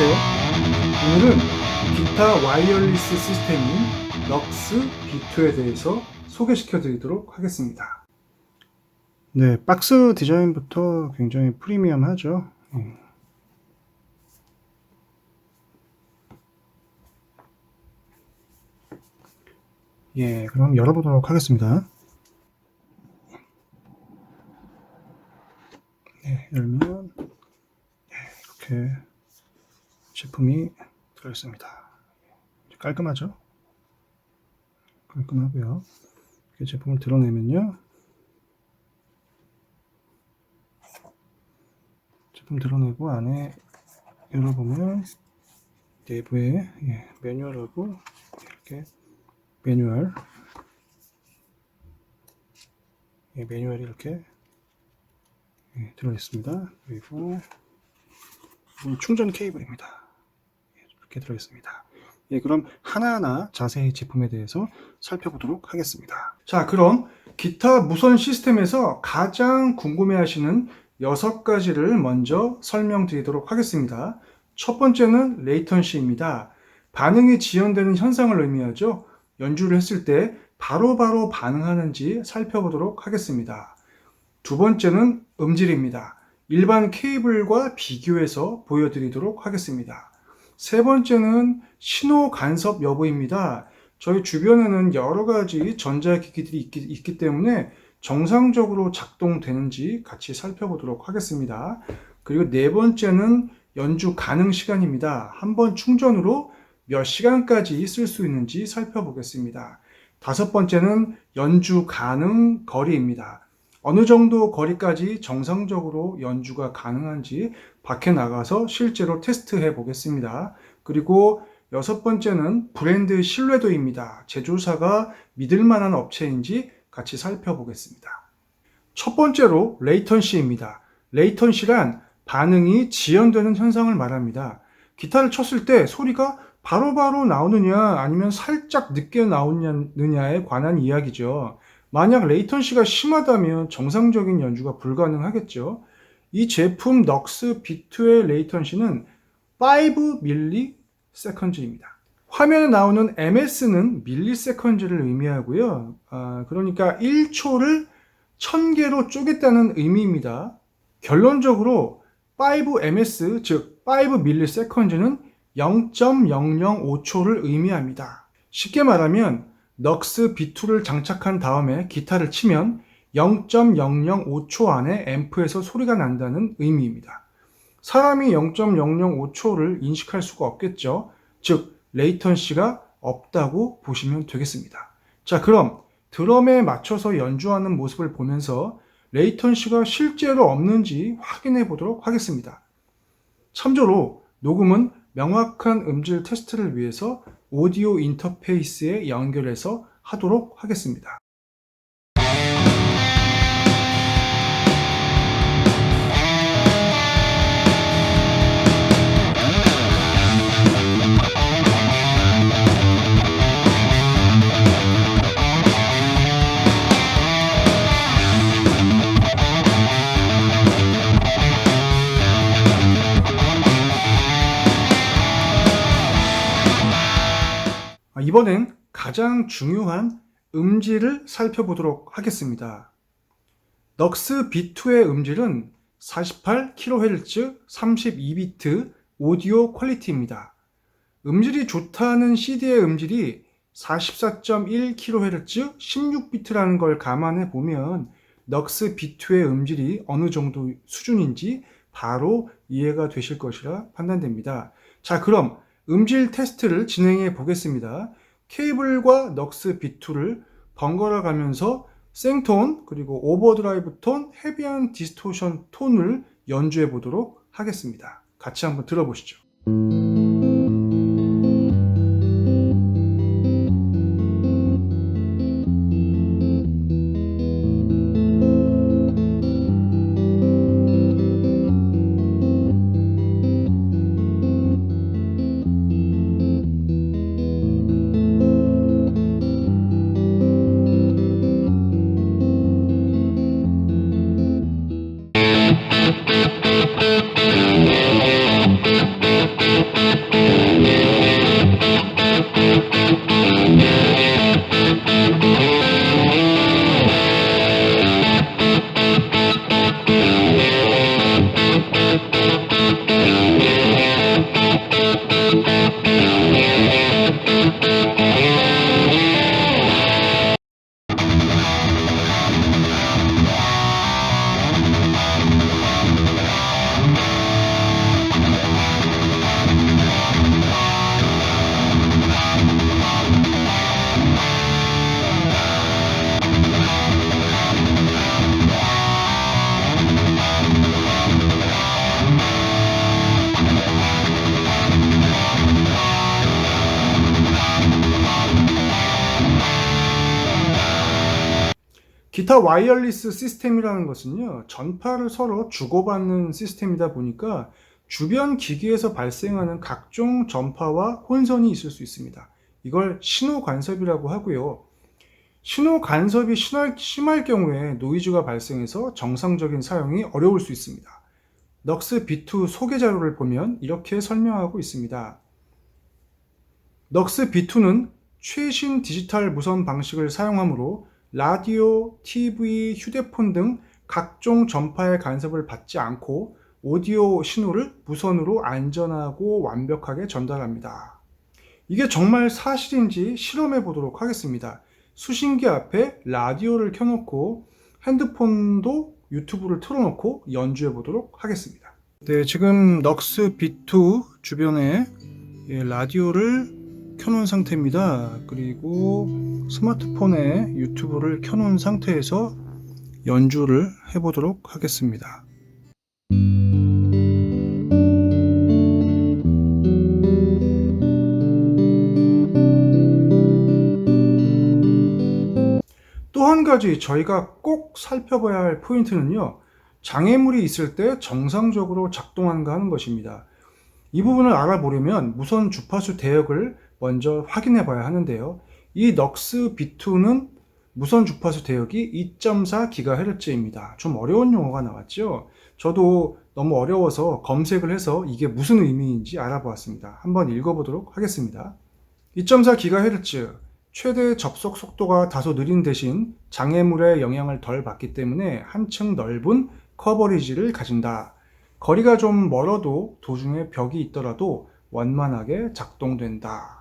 안녕하세요. 오늘은 기타 와이어리스 시스템인 럭스 B2에 대해서 소개시켜 드리도록 하겠습니다. 네, 박스 디자인부터 굉장히 프리미엄하죠. 음. 예, 그럼 열어보도록 하겠습니다. 네, 열면 네, 이렇게 제품이 들어있습니다. 깔끔하죠? 깔끔하고요. 이렇게 제품을 드러내면요. 제품 드러내고 안에 열어보면 내부에 예, 매뉴얼하고 이렇게 매뉴얼 예, 매뉴얼이 이렇게 예, 들어있습니다. 그리고 충전 케이블입니다. 예, 이렇게 들어있습니다. 예, 그럼 하나하나 자세히 제품에 대해서 살펴보도록 하겠습니다. 자, 그럼 기타 무선 시스템에서 가장 궁금해하시는 여섯 가지를 먼저 설명드리도록 하겠습니다. 첫 번째는 레이턴시입니다. 반응이 지연되는 현상을 의미하죠. 연주를 했을 때 바로바로 반응하는지 살펴보도록 하겠습니다. 두 번째는 음질입니다. 일반 케이블과 비교해서 보여드리도록 하겠습니다. 세 번째는 신호 간섭 여부입니다. 저희 주변에는 여러 가지 전자기기들이 있기, 있기 때문에 정상적으로 작동되는지 같이 살펴보도록 하겠습니다. 그리고 네 번째는 연주 가능 시간입니다. 한 번 충전으로 몇 시간까지 쓸 수 있는지 살펴보겠습니다. 다섯 번째는 연주 가능 거리입니다. 어느 정도 거리까지 정상적으로 연주가 가능한지 밖에 나가서 실제로 테스트해 보겠습니다. 그리고 여섯 번째는 브랜드 신뢰도입니다. 제조사가 믿을 만한 업체인지 같이 살펴보겠습니다. 첫 번째로 레이턴시입니다. 레이턴시란 반응이 지연되는 현상을 말합니다. 기타를 쳤을 때 소리가 바로바로 나오느냐 아니면 살짝 늦게 나오느냐에 관한 이야기죠. 만약 레이턴시가 심하다면 정상적인 연주가 불가능하겠죠. 이 제품 넉스 B2의 레이턴시는 5ms입니다. 화면에 나오는 MS는 밀리세컨즈를 의미하고요. 아, 그러니까 1초를 1000개로 쪼갰다는 의미입니다. 결론적으로 5ms, 즉 5ms는 0.005초를 의미합니다. 쉽게 말하면 넉스 B2를 장착한 다음에 기타를 치면 0.005초 안에 앰프에서 소리가 난다는 의미입니다. 사람이 0.005초를 인식할 수가 없겠죠. 즉, 레이턴시가 없다고 보시면 되겠습니다. 자, 그럼 드럼에 맞춰서 연주하는 모습을 보면서 레이턴시가 실제로 없는지 확인해 보도록 하겠습니다. 참조로 녹음은 명확한 음질 테스트를 위해서 오디오 인터페이스에 연결해서 하도록 하겠습니다. 이번엔 가장 중요한 음질을 살펴보도록 하겠습니다. 넉스 B2의 음질은 48kHz 32비트 오디오 퀄리티입니다. 음질이 좋다는 CD의 음질이 44.1kHz 16비트라는 걸 감안해 보면 넉스 B2의 음질이 어느 정도 수준인지 바로 이해가 되실 것이라 판단됩니다. 자, 그럼 음질 테스트를 진행해 보겠습니다. 케이블과 넉스 B2를 번갈아 가면서 생톤 그리고 오버드라이브 톤, 헤비한 디스토션 톤을 연주해 보도록 하겠습니다. 같이 한번 들어보시죠. 기타 와이어리스 시스템이라는 것은요, 전파를 서로 주고받는 시스템이다 보니까 주변 기기에서 발생하는 각종 전파와 혼선이 있을 수 있습니다. 이걸 신호 간섭이라고 하고요. 신호 간섭이 심할, 경우에 노이즈가 발생해서 정상적인 사용이 어려울 수 있습니다. 넉스 B2 소개 자료를 보면 이렇게 설명하고 있습니다. 넉스 B2는 최신 디지털 무선 방식을 사용하므로 라디오, TV, 휴대폰 등 각종 전파의 간섭을 받지 않고 오디오 신호를 무선으로 안전하고 완벽하게 전달합니다. 이게 정말 사실인지 실험해 보도록 하겠습니다. 수신기 앞에 라디오를 켜놓고 핸드폰도 유튜브를 틀어놓고 연주해 보도록 하겠습니다. 네, 지금 넉스 B2 주변에 예, 라디오를 켜놓은 상태입니다. 그리고 스마트폰에 유튜브를 켜놓은 상태에서 연주를 해보도록 하겠습니다. 또 한 가지 저희가 꼭 살펴봐야 할 포인트는요. 장애물이 있을 때 정상적으로 작동하는가 하는 것입니다. 이 부분을 알아보려면 무선 주파수 대역을 먼저 확인해 봐야 하는데요. 이 넉스 B2는 무선 주파수 대역이 2.4GHz입니다. 좀 어려운 용어가 나왔죠. 저도 너무 어려워서 검색을 해서 이게 무슨 의미인지 알아보았습니다. 한번 읽어보도록 하겠습니다. 2.4GHz 최대 접속 속도가 다소 느린 대신 장애물의 영향을 덜 받기 때문에 한층 넓은 커버리지를 가진다. 거리가 좀 멀어도 도중에 벽이 있더라도 원만하게 작동된다.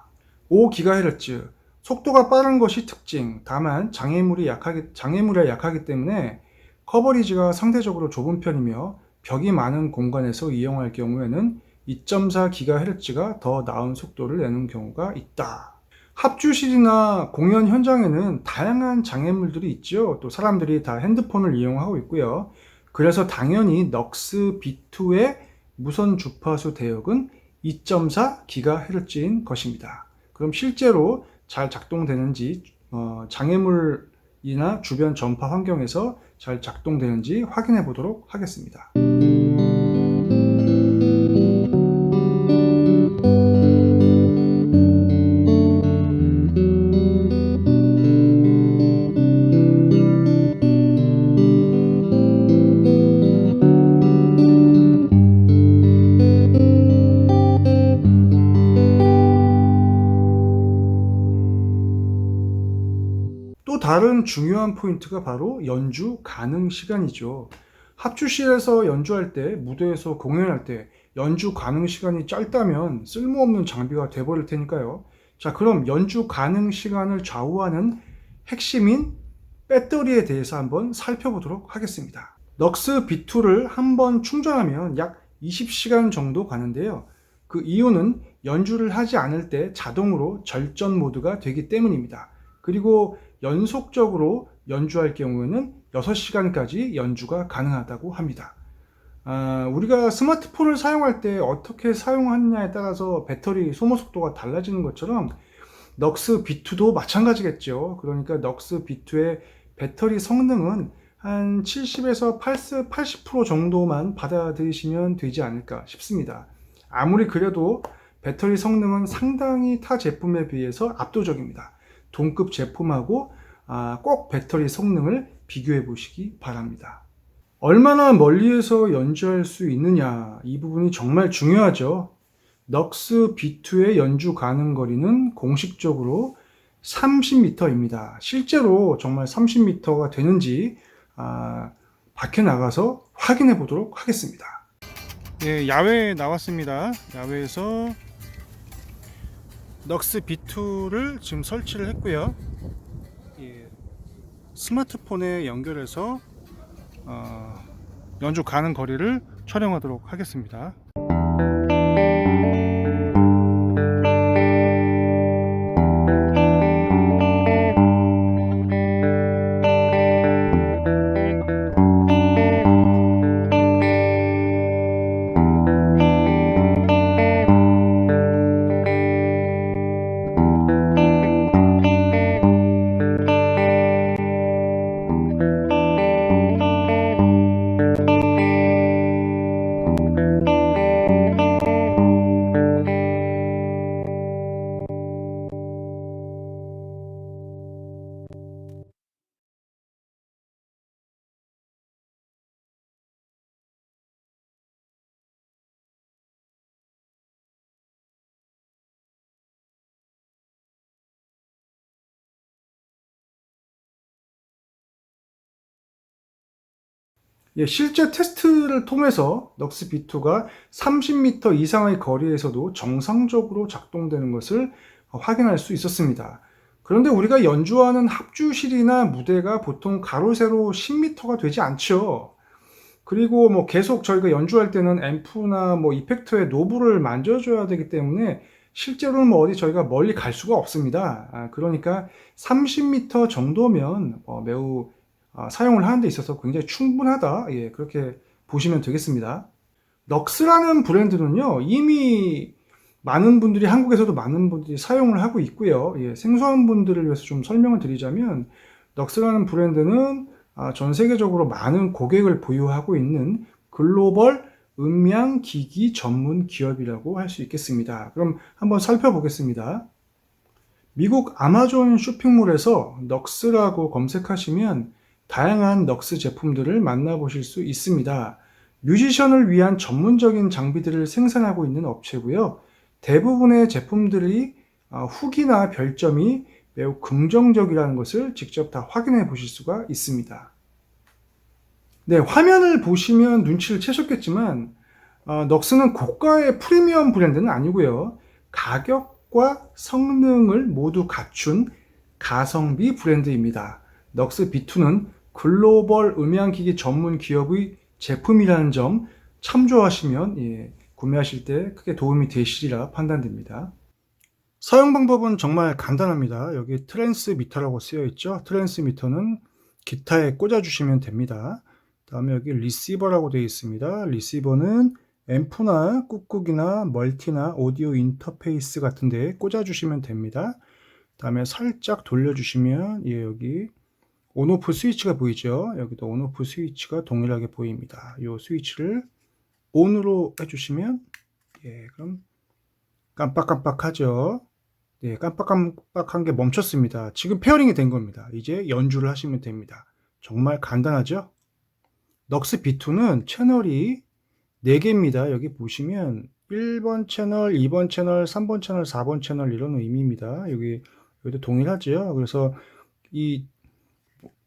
5GHz 속도가 빠른 것이 특징. 다만 장애물이 약하기, 장애물에 약하기 때문에 커버리지가 상대적으로 좁은 편이며 벽이 많은 공간에서 이용할 경우에는 2.4GHz가 더 나은 속도를 내는 경우가 있다. 합주실이나 공연 현장에는 다양한 장애물들이 있죠. 또 사람들이 다 핸드폰을 이용하고 있고요. 그래서 당연히 넉스 B2의 무선 주파수 대역은 2.4GHz인 것입니다. 그럼 실제로 잘 작동되는지 어, 장애물이나 주변 전파 환경에서 잘 작동되는지 확인해 보도록 하겠습니다. 중요한 포인트가 바로 연주 가능 시간이죠. 합주실에서 연주할 때, 무대에서 공연할 때 연주 가능 시간이 짧다면 쓸모없는 장비가 돼버릴 테니까요. 자, 그럼 연주 가능 시간을 좌우하는 핵심인 배터리에 대해서 한번 살펴보도록 하겠습니다. 넉스 B2를 한번 충전하면 약 20시간 정도 가는데요. 그 이유는 연주를 하지 않을 때 자동으로 절전 모드가 되기 때문입니다. 그리고 연속적으로 연주할 경우에는 6시간까지 연주가 가능하다고 합니다. 아, 우리가 스마트폰을 사용할 때 어떻게 사용하느냐에 따라서 배터리 소모 속도가 달라지는 것처럼 넉스 B2도 마찬가지겠죠. 그러니까 넉스 B2의 배터리 성능은 한 70에서 80, 80% 정도만 받아들이시면 되지 않을까 싶습니다. 아무리 그래도 배터리 성능은 상당히 타 제품에 비해서 압도적입니다. 동급 제품하고 아, 꼭 배터리 성능을 비교해 보시기 바랍니다. 얼마나 멀리에서 연주할 수 있느냐 이 부분이 정말 중요하죠. 넉스 B2의 연주 가능 거리는 공식적으로 30m입니다. 실제로 정말 30m가 되는지 아, 밖에 나가서 확인해 보도록 하겠습니다. 예, 야외에 나왔습니다. 야외에서 넉스 B2를 지금 설치를 했고요. 예, 스마트폰에 연결해서 어, 연주 가는 거리를 촬영하도록 하겠습니다. 실제 테스트를 통해서 넉스 B2가 30m 이상의 거리에서도 정상적으로 작동되는 것을 확인할 수 있었습니다. 그런데 우리가 연주하는 합주실이나 무대가 보통 가로 세로 10m가 되지 않죠. 그리고 뭐 계속 저희가 연주할 때는 앰프나 뭐 이펙터의 노브를 만져줘야 되기 때문에 실제로는 뭐 어디 저희가 멀리 갈 수가 없습니다. 아, 그러니까 30m 정도면 어, 매우 아, 사용을 하는 데 있어서 굉장히 충분하다. 예, 그렇게 보시면 되겠습니다. 넉스라는 브랜드는요, 이미 많은 분들이 한국에서도 많은 분들이 사용을 하고 있고요. 예, 생소한 분들을 위해서 좀 설명을 드리자면 넉스라는 브랜드는 아, 전 세계적으로 많은 고객을 보유하고 있는 글로벌 음향 기기 전문 기업이라고 할 수 있겠습니다. 그럼 한번 살펴보겠습니다. 미국 아마존 쇼핑몰에서 넉스라고 검색하시면 다양한 넉스 제품들을 만나보실 수 있습니다. 뮤지션을 위한 전문적인 장비들을 생산하고 있는 업체고요. 대부분의 제품들이 어, 후기나 별점이 매우 긍정적이라는 것을 직접 다 확인해 보실 수가 있습니다. 네, 화면을 보시면 눈치를 채셨겠지만 어, 넉스는 고가의 프리미엄 브랜드는 아니고요. 가격과 성능을 모두 갖춘 가성비 브랜드입니다. 넉스 B2는 글로벌 음향기기 전문 기업의 제품이라는 점 참조하시면 예, 구매하실 때 크게 도움이 되시리라 판단됩니다. 사용 방법은 정말 간단합니다. 여기 트랜스미터라고 쓰여 있죠. 트랜스미터는 기타에 꽂아 주시면 됩니다. 다음에 여기 리시버라고 되어 있습니다. 리시버는 앰프나 꾹꾹이나 멀티나 오디오 인터페이스 같은 데 꽂아 주시면 됩니다. 다음에 살짝 돌려 주시면 예, 여기 온오프 스위치가 보이죠? 여기도 온오프 스위치가 동일하게 보입니다. 이 스위치를 온으로 해주시면 예, 그럼 깜빡깜빡하죠. 예, 깜빡깜빡한 게 멈췄습니다. 지금 페어링이 된 겁니다. 이제 연주를 하시면 됩니다. 정말 간단하죠? 넉스 B2는 채널이 4개입니다. 여기 보시면 1번 채널, 2번 채널, 3번 채널, 4번 채널 이런 의미입니다. 여기 여기도 동일하죠. 그래서 이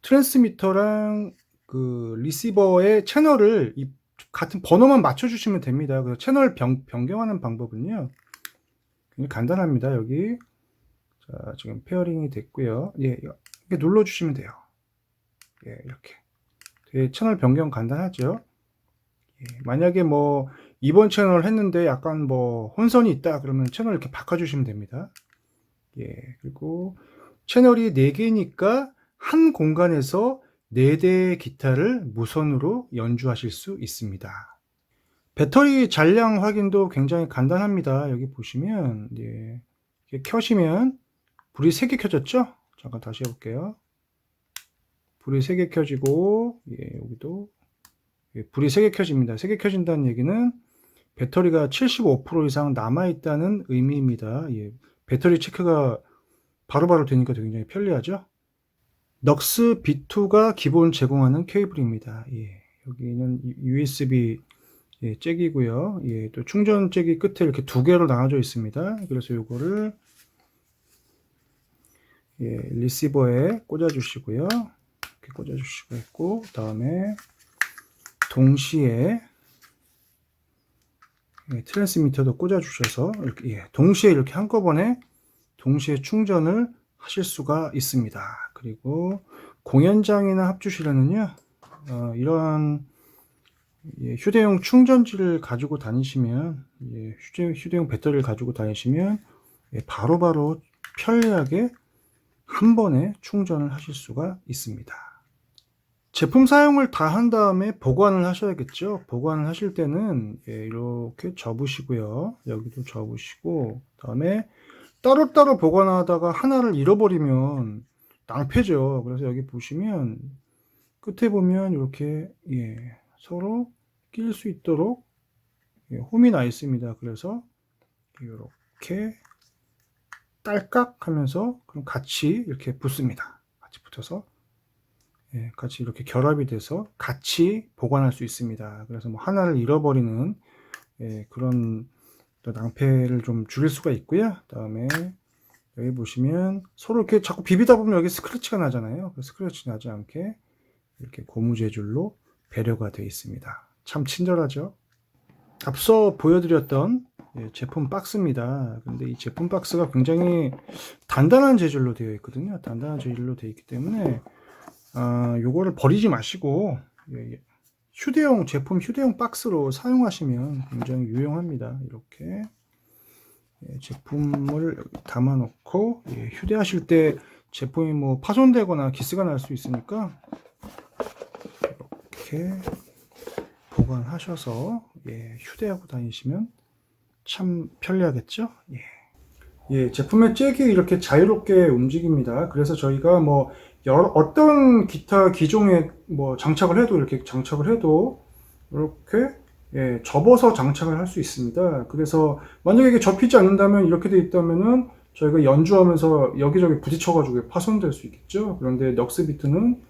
트랜스미터랑 그 리시버의 채널을 이 같은 번호만 맞춰주시면 됩니다. 그래서 채널 변, 변경하는 방법은요. 굉장히 간단합니다. 여기 자 지금 페어링이 됐고요. 예, 이렇게 눌러주시면 돼요. 예, 이렇게. 되게 채널 변경 간단하죠. 예, 만약에 뭐 이번 채널 했는데 약간 뭐 혼선이 있다 그러면 채널 이렇게 바꿔주시면 됩니다. 예, 그리고 채널이 4개니까 한 공간에서 4대의 기타를 무선으로 연주하실 수 있습니다. 배터리 잔량 확인도 굉장히 간단합니다. 여기 보시면 예, 켜시면 불이 3개 켜졌죠? 잠깐 다시 해볼게요. 불이 3개 켜지고 예, 여기도 예, 불이 3개 켜집니다. 3개 켜진다는 얘기는 배터리가 75% 이상 남아있다는 의미입니다. 예, 배터리 체크가 바로바로 되니까 굉장히 편리하죠? 넉스 B2가 기본 제공하는 케이블입니다. 예, 여기는 USB 예, 잭이고요. 예, 또 충전 잭이 끝에 이렇게 두 개로 나눠져 있습니다. 그래서 이거를 예, 리시버에 꽂아 주시고요. 이렇게 꽂아 주시고 있고 다음에 동시에 예, 트랜스미터도 꽂아 주셔서 이렇게 예, 동시에 이렇게 한꺼번에 동시에 충전을 하실 수가 있습니다. 그리고 공연장이나 합주실에는요, 어, 이런 예, 휴대용 충전지를 가지고 다니시면, 예, 휴대, 휴대용 배터리를 가지고 다니시면, 예, 바로바로 편리하게 한 번에 충전을 하실 수가 있습니다. 제품 사용을 다 한 다음에 보관을 하셔야겠죠. 보관을 하실 때는 예, 이렇게 접으시고요. 여기도 접으시고, 다음에 따로따로 보관하다가 하나를 잃어버리면 낭패죠. 그래서 여기 보시면 끝에 보면 이렇게 예, 서로 낄 수 있도록 예, 홈이 나 있습니다. 그래서 이렇게 딸깍 하면서 그럼 같이 이렇게 붙습니다. 같이 붙어서 예, 같이 이렇게 결합이 돼서 같이 보관할 수 있습니다. 그래서 뭐 하나를 잃어버리는 예, 그런 낭패를 좀 줄일 수가 있고요. 다음에 여기 보시면 서로 이렇게 자꾸 비비다 보면 여기 스크래치가 나잖아요. 그 스크래치 나지 않게 이렇게 고무 재질로 배려가 되어 있습니다. 참 친절하죠? 앞서 보여드렸던 예, 제품 박스입니다. 근데 이 제품 박스가 굉장히 단단한 재질로 되어 있거든요. 단단한 재질로 되어 있기 때문에 아, 요거를 버리지 마시고 예, 예, 휴대용 제품 휴대용 박스로 사용하시면 굉장히 유용합니다. 이렇게 예, 제품을 담아놓고 예, 휴대하실 때 제품이 뭐 파손되거나 기스가 날 수 있으니까 이렇게 보관하셔서 예, 휴대하고 다니시면 참 편리하겠죠? 예. 예, 제품의 잭이 이렇게 자유롭게 움직입니다. 그래서 저희가 뭐 여러 어떤 기타 기종에 뭐 장착을 해도 이렇게 장착을 해도 이렇게 예, 접어서 장착을 할 수 있습니다. 그래서 만약에 이게 접히지 않는다면 이렇게 돼 있다면은 저희가 연주하면서 여기저기 부딪혀가지고 파손될 수 있겠죠. 그런데 넉스 비트는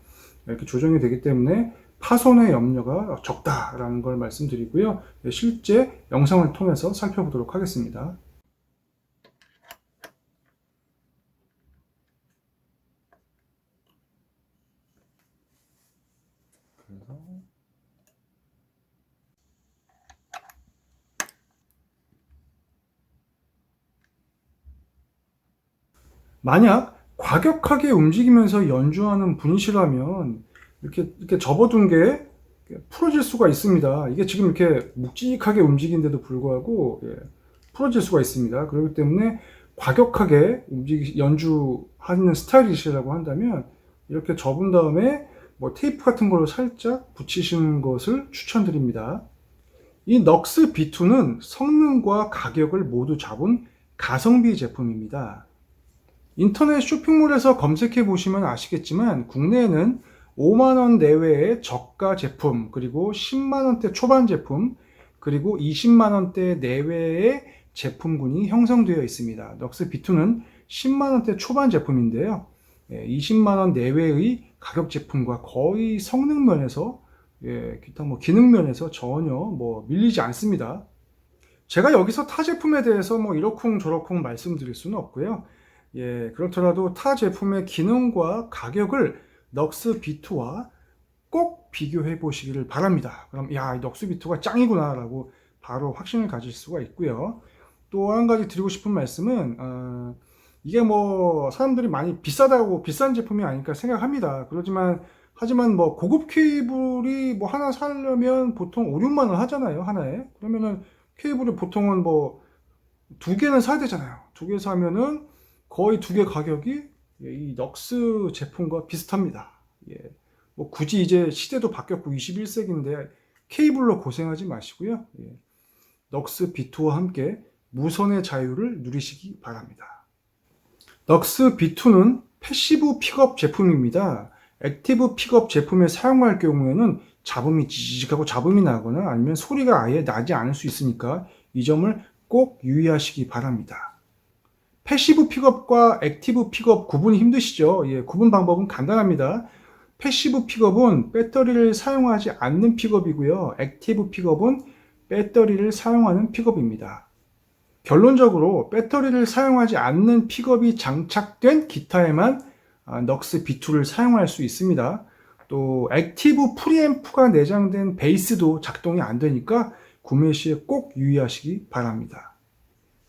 이렇게 조정이 되기 때문에 파손의 염려가 적다라는 걸 말씀드리고요. 예, 실제 영상을 통해서 살펴보도록 하겠습니다. 만약 과격하게 움직이면서 연주하는 분이시라면 이렇게 이렇게 접어둔 게 풀어질 수가 있습니다. 이게 지금 이렇게 묵직하게 움직이는데도 불구하고 예, 풀어질 수가 있습니다. 그렇기 때문에 과격하게 움직이 연주하는 스타일이시라고 한다면 이렇게 접은 다음에 뭐 테이프 같은 걸로 살짝 붙이시는 것을 추천드립니다. 이 넉스 B2는 성능과 가격을 모두 잡은 가성비 제품입니다. 인터넷 쇼핑몰에서 검색해 보시면 아시겠지만 국내에는 5만원 내외의 저가 제품, 그리고 10만원대 초반 제품, 그리고 20만원대 내외의 제품군이 형성되어 있습니다. 넉스 B2는 10만원대 초반 제품인데요. 20만원 내외의 가격 제품과 거의 성능 면에서, 예, 기타 뭐 기능 면에서 전혀 뭐 밀리지 않습니다. 제가 여기서 타 제품에 대해서 뭐 이러쿵 저러쿵 말씀드릴 수는 없고요. 예, 그렇더라도 타 제품의 기능과 가격을 넉스 B2와 꼭 비교해 보시기를 바랍니다. 그럼 야, 이 넉스 B2가 짱이구나라고 바로 확신을 가질 수가 있고요. 또 한 가지 드리고 싶은 말씀은 어, 이게 뭐 사람들이 많이 비싸다고 비싼 제품이 아닐까 생각합니다. 그렇지만 하지만 뭐 고급 케이블이 뭐 하나 사려면 보통 5, 6만 원 하잖아요. 하나에. 그러면은 케이블을 보통은 뭐 두 개는 사야 되잖아요. 두 개 사면은 거의 두 개 가격이 이 넉스 제품과 비슷합니다. 예. 뭐 굳이 이제 시대도 바뀌었고 21세기인데 케이블로 고생하지 마시고요. 예. 넉스 B2와 함께 무선의 자유를 누리시기 바랍니다. 넉스 B2는 패시브 픽업 제품입니다. 액티브 픽업 제품에 사용할 경우에는 잡음이 지직하고 잡음이 나거나 아니면 소리가 아예 나지 않을 수 있으니까 이 점을 꼭 유의하시기 바랍니다. 패시브 픽업과 액티브 픽업 구분이 힘드시죠? 예, 구분 방법은 간단합니다. 패시브 픽업은 배터리를 사용하지 않는 픽업이고요. 액티브 픽업은 배터리를 사용하는 픽업입니다. 결론적으로 배터리를 사용하지 않는 픽업이 장착된 기타에만 아, 넉스 B2를 사용할 수 있습니다. 또 액티브 프리앰프가 내장된 베이스도 작동이 안 되니까 구매 시에 꼭 유의하시기 바랍니다.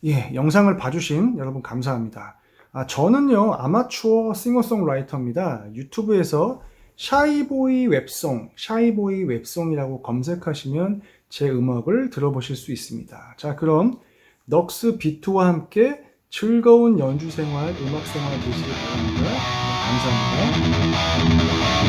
예, 영상을 봐주신 여러분 감사합니다. 아, 저는요, 아마추어 싱어송라이터입니다. 유튜브에서 샤이보이 웹송, 샤이보이 웹송이라고 검색하시면 제 음악을 들어보실 수 있습니다. 자, 그럼 넉스 비트와 함께 즐거운 연주 생활, 음악 생활 되시길 바랍니다. 감사합니다.